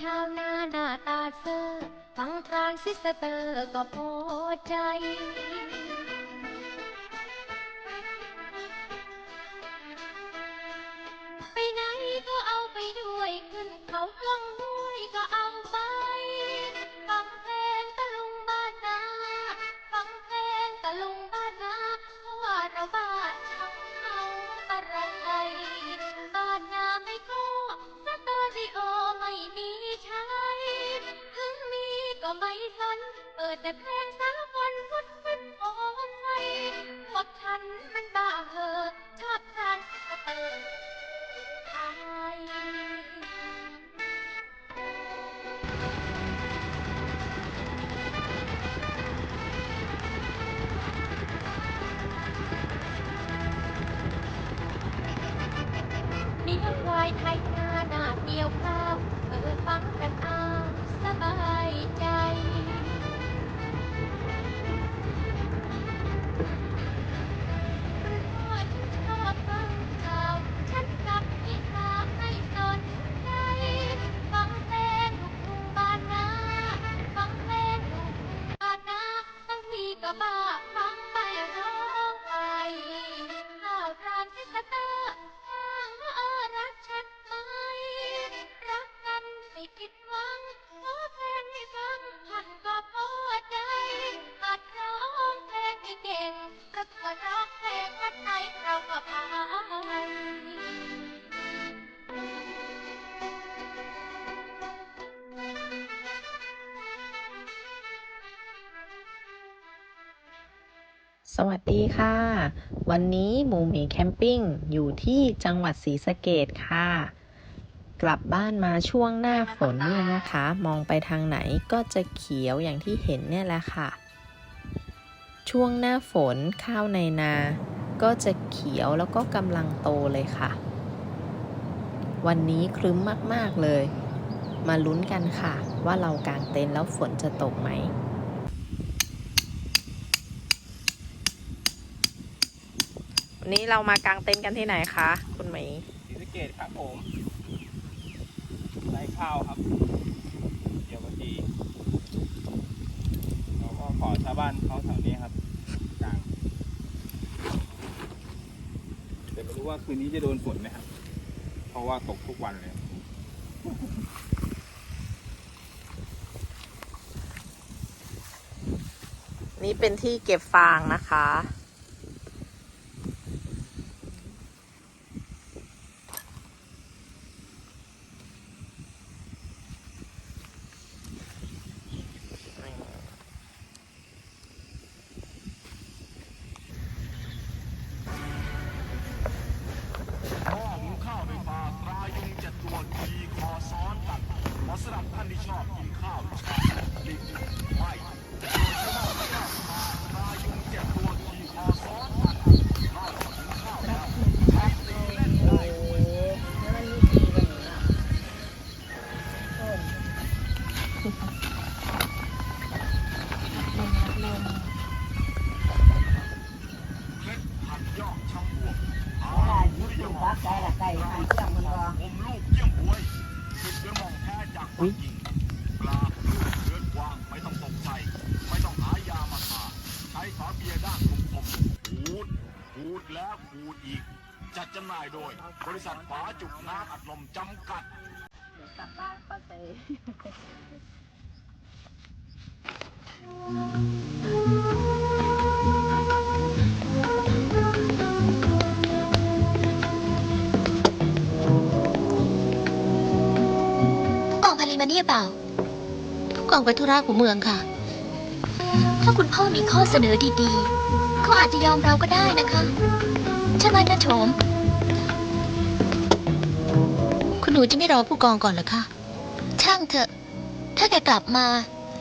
ชาวนาหน้าตาเซอร์ฟังทรานซิสเตอร์ก็พอใจ ไปไหนก็เอาไปด้วย ขึ้นเขาลงห้วยก็เอา แต่เพลงสากลฟุดมันโอ้ใส่พวกฉันมันบ้าเหอะชอบทานสเตอร์ไาง สวัสดีค่ะ วันนี้หมูหมีแคมปิ้งอยู่ที่จังหวัดศรีสะเกดค่ะ กลับบ้านมาช่วงหน้าฝนเนี่ยนะคะ มองไปทางไหนก็จะเขียวอย่างที่เห็นเนี่ยแหละค่ะ ช่วงหน้าฝนข้าวในนา ก็จะเขียวแล้วก็กำลังโตเลยค่ะ วันนี้ครึ้มมากๆเลย มาลุ้นกันค่ะ ว่าเรากางเต็นท์แล้วฝนจะตกไหม นนี้เรามากางเต็นท์กันที่ไหนคะ คุณหมีศรีสะเกดครับผมไร่ข้าวครับ เดี๋ยวกะทีเราก็ขอชาวบ้านเขาแถวนี้ครับกลางแต่ไม่รู้ว่าคืนนี้จะโดนฝนไหมครับ เพราะว่าตกทุกวันเลย นี่เป็นที่เก็บฟางนะคะ เคล็ดผัดยอกช่างบวกอาหารนิยมผมลูกเยี่ยมบวยสุดเดือมองแท้จากปักกิ่งปลาเดือดวางไม่ต้องตกใจไม่ต้องหายามาทาใช้ฝาเบียด้านคมๆขูดขูดแล้วขูดอีก จัดจำหน่ายโดย บริษัทฝาจุกน้ำอัดลมจำกัด อกพาลีมาเนี่ยเปล่า ผู้กองไปธุระของเมืองค่ะ ถ้าคุณพ่อมีข้อเสนอดีๆ เขาอาจจะยอมเราก็ได้นะคะใช่ไหมนะโฉม คุณหนูจะไม่รอผู้กองก่อนเหรอคะ ช่างเถอะ ถ้าแกกลับมา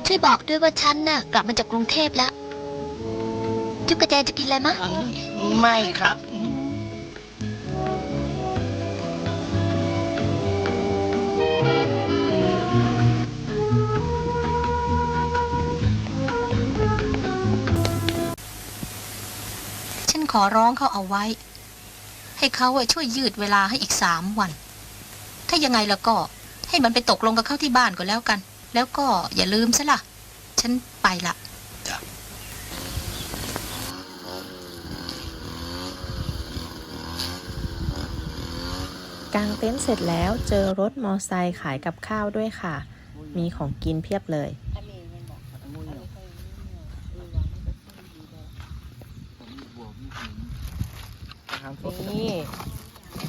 ช่วยบอกด้วยว่าฉันน่ะ กลับมาจากกรุงเทพแล้ว จุ๊บกระแจจะกินอะไรมะ ไม่ครับ อร้องเขาเอาไว้ ให้เขาอะช่วยยืดเวลาให้อีกสามวัน ถ้ายังไงแล้วก็ให้มันไปตกลงกับเข้าที่บ้านก็แล้วกัน แล้วก็อย่าลืมซะล่ะ ฉันไปละกางเต็นท์เสร็จแล้วเจอรถมอไซค์ขายกับข้าวด้วยค่ะ มีของกินเพียบเลย อาหารสด นี่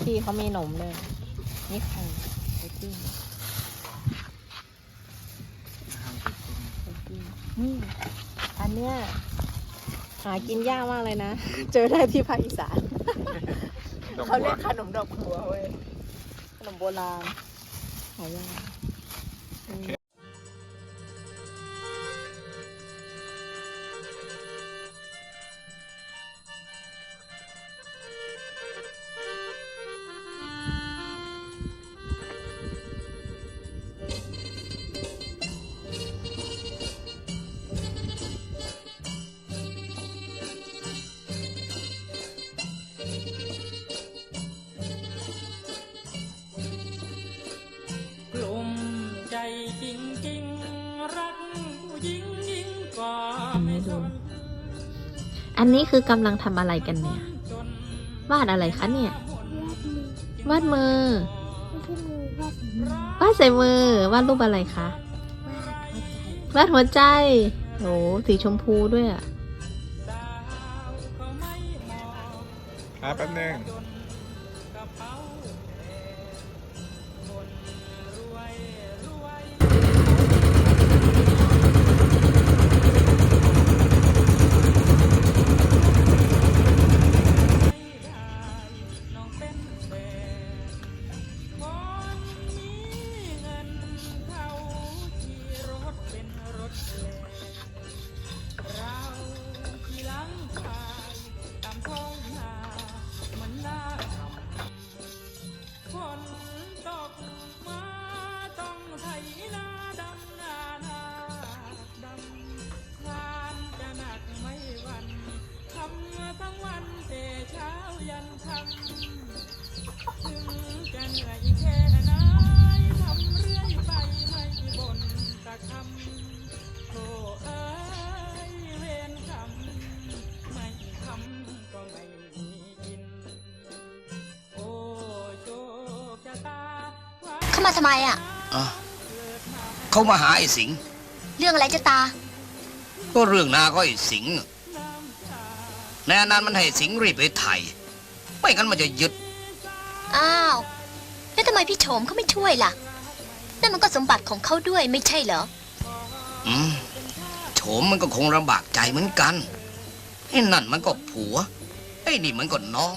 พี่ เขามีหนมเลย นี่ไข่ไข่ปิ้งนี่อันเนี้ยหากินยากมากเลยนะ เจอได้ที่ภาคอีสาน เขาเรียกขนมดอกบัวเว้ย ขนมโบราณหายาก อันนี้คือกำลังทำอะไรกันเนี่ย วาดอะไรคะเนี่ย วาดมือ วาดใส่มือ วาดรูปอะไรคะ วาดหัวใจ โห สีชมพูด้วยอะ เข้ามาทำไมอะ อะเขามาหาไอ้สิงห์เรื่องอะไรจะตา ก็เรื่องนาก็ไอ้สิงห์ในอนั้นมันให้สิงห์รีบไปไถ่ไม่งั้นมันจะยึด อ้าว แล้วทำไมพี่โฉมเขาไม่ช่วยล่ะ นั่นมันก็สมบัติของเขาด้วยไม่ใช่เหรอ อืมโฉมมันก็คงลำบากใจเหมือนกันไอ้นั่นมันก็ผัวไอ้นี่มันก็น้อง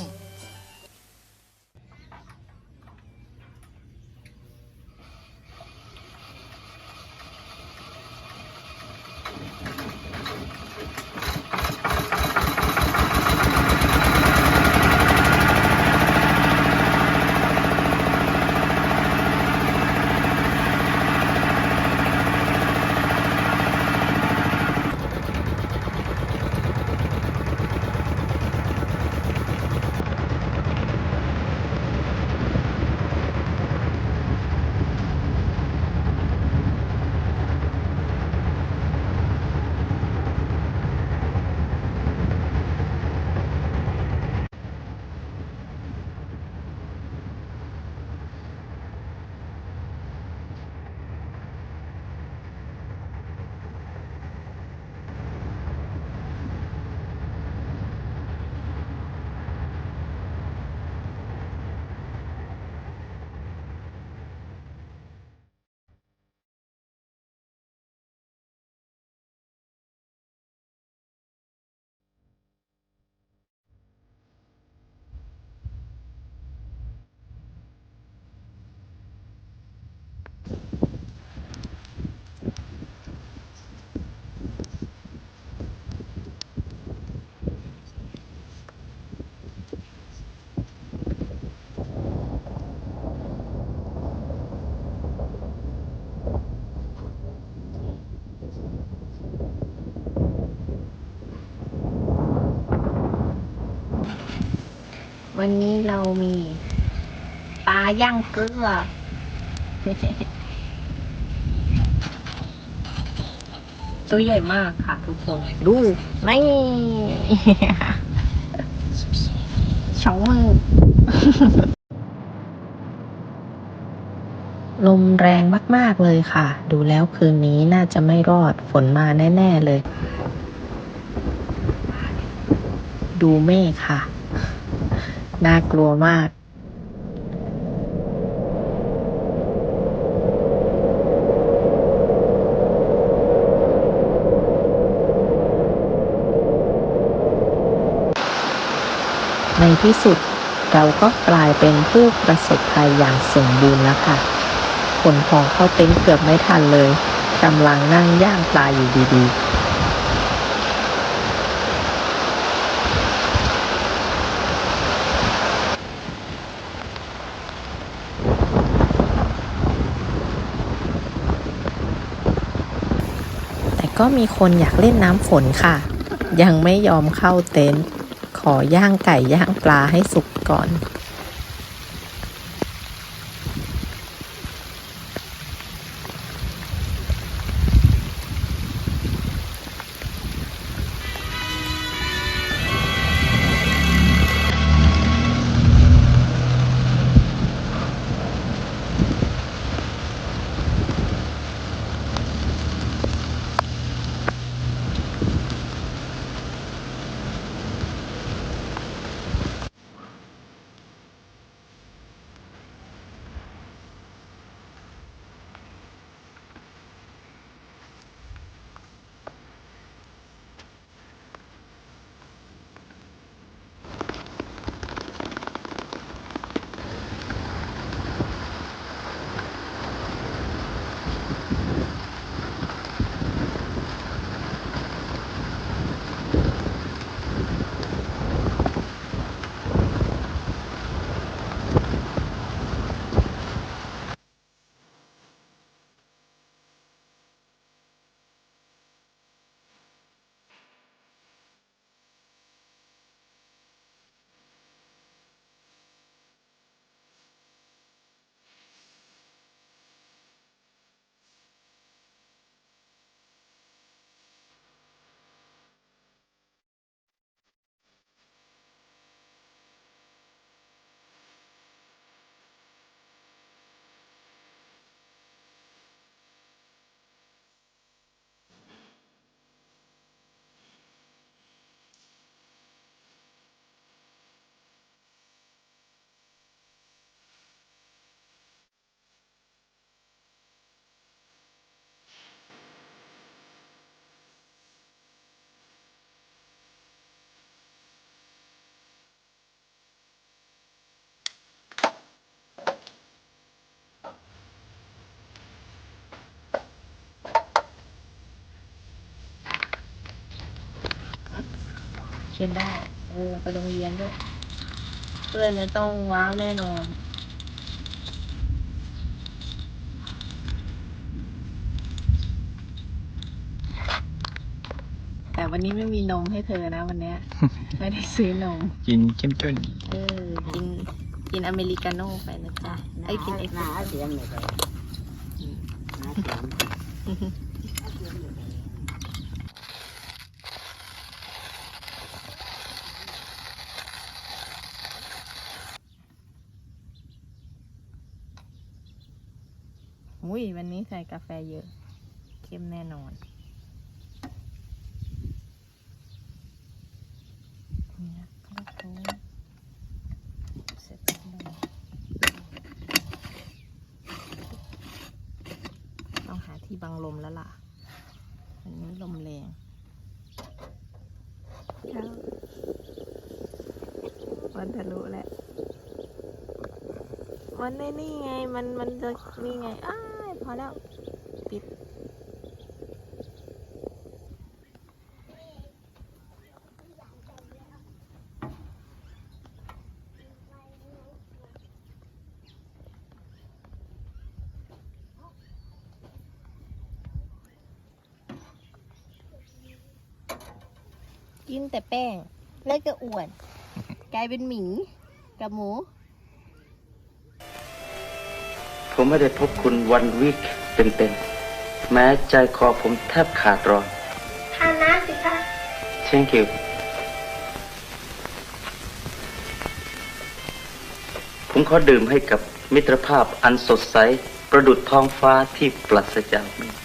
วันนี้เรามีปลาย่างเกลือ ตัวใหญ่มากค่ะทุกคนดูนี่สองมือลมแรงมาก ๆ เลยค่ะ ดูแล้วคืนนี้น่าจะไม่รอดฝนมาแน่ ๆ เลย ดูเมฆค่ะ น่ากลัวมากในที่สุดเราก็กลายเป็นผู้ประสบภัยอย่างสมบูรณ์แล้วค่ะขนของเข้าเต็นท์เกือบไม่ทันเลยกำลังนั่งย่างปลาอยู่ดีๆ ก็มีคนอยากเล่นน้ำฝนค่ะ ยังไม่ยอมเข้าเต็นท์ขอย่างไก่ย่างปลาให้สุกก่อน ยนได้ เออไปโรงเรียนด้วย เพื่อนจะต้องว้าวแน่นอนแต่วันนี้ไม่มีนมให้เธอนะวันเนี้ย ไม่ได้ซื้อนม กินเข้มข้นเออกินกินอเมริกาโน่ไปนะจ๊ะไอ้ยกินเอ็กซ์ หนาเสียงเลยครับหนาเสียง อุ้ยวันนี้ใส่กาแฟเยอะ เข้มแน่นอนเนี่ยข้าโค้งเสร็จแล้วต้องหาที่บังลมแล้วล่ะ วันนี้ลมแรงวันทะลุแล้วมันในนี่ไง มัน มันจะนี่ไงอ้า พอแล้ว ปิด กินแต่แป้ง แล้วก็อ้วน กลายเป็นหมี กับหมู ผมไม่ได้พบคุณวันวิกเต็มๆแม้ใจคอผมแทบขาดรอนทานน้ำสิคะ Thank you ผมขอดื่มให้กับมิตรภาพอันสดใส ประดุดท้องฟ้าที่ปราศจากเ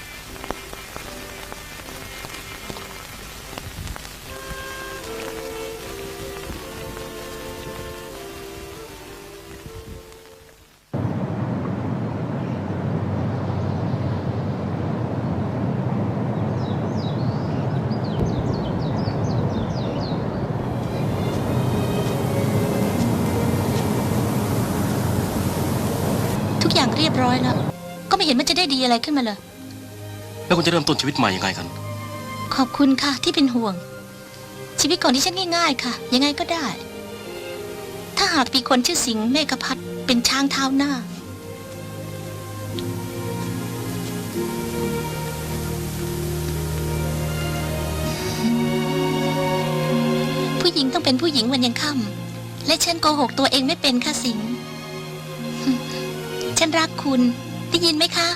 ร้อยแล้ว ก็ไม่เห็นมันจะได้ดีอะไรขึ้นมาเลย แล้วคุณจะเริ่มต้นชีวิตใหม่ยังไงกัน ขอบคุณค่ะที่เป็นห่วง ชีวิตของดิฉันง่ายๆค่ะ ยังไงก็ได้ ถ้าหากมีคนชื่อสิงห์เมฆพัฒน์เป็นช้างเท้าหน้า ผู้หญิงต้องเป็นผู้หญิงวันยังค่ำและฉันโกหกตัวเองไม่เป็นค่ะสิงห์ ฉันรักคุณ ได้ยินไหมคะ